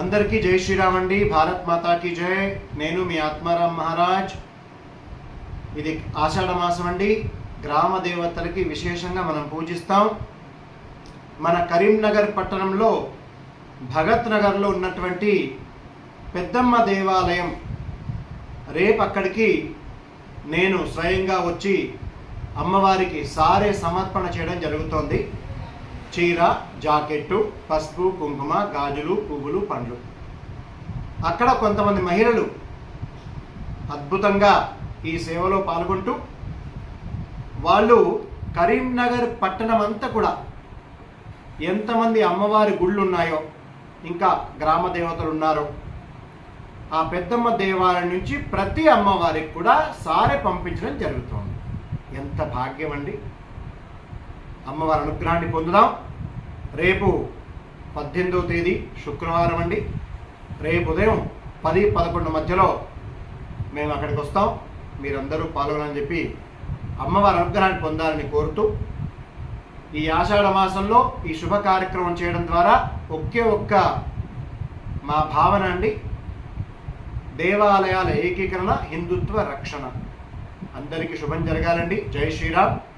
అందరికీ జై శ్రీరామ్ అండి. భారత్ మాతాకి జై. నేను మీ ఆత్మారాం మహారాజ్. ఇది ఆషాఢ మాసం అండి. గ్రామ దేవతలకి విశేషంగా మనం పూజిస్తాం. మన కరీంనగర్ పట్టణంలో భగత్ నగర్లో ఉన్నటువంటి పెద్దమ్మ దేవాలయం రేపు అక్కడికి నేను స్వయంగా వచ్చి అమ్మవారికి సారే సమర్పణ చేయడం జరుగుతోంది. చీర జాకెట్టు పసుపు కుంకుమ గాజులు పువ్వులు పండ్లు. అక్కడ కొంతమంది మహిళలు అద్భుతంగా ఈ సేవలో పాల్గొంటూ వాళ్ళు కరీంనగర్ పట్టణం అంతా కూడా ఎంతమంది అమ్మవారి గుళ్ళు ఉన్నాయో ఇంకా గ్రామ దేవతలు ఉన్నారో ఆ పెద్దమ్మ దేవాలయం నుంచి ప్రతి అమ్మవారికి కూడా సారె పంపించడం జరుగుతోంది. ఎంత భాగ్యం అండి అమ్మవారి అనుగ్రహాన్ని పొందుదాం. రేపు పద్దెనిమిదవ తేదీ శుక్రవారం అండి. రేపు ఉదయం పది పదకొండు మధ్యలో మేము అక్కడికి వస్తాం. మీరందరూ పాల్గొనని చెప్పి అమ్మవారి అనుగ్రహాన్ని పొందాలని కోరుతూ ఈ ఆషాఢ మాసంలో ఈ శుభ కార్యక్రమం చేయడం ద్వారా ఒకే ఒక్క మా భావన అండి. దేవాలయాల ఏకీకరణ హిందుత్వ రక్షణ. అందరికీ శుభం జరగాలండి. జై శ్రీరామ్.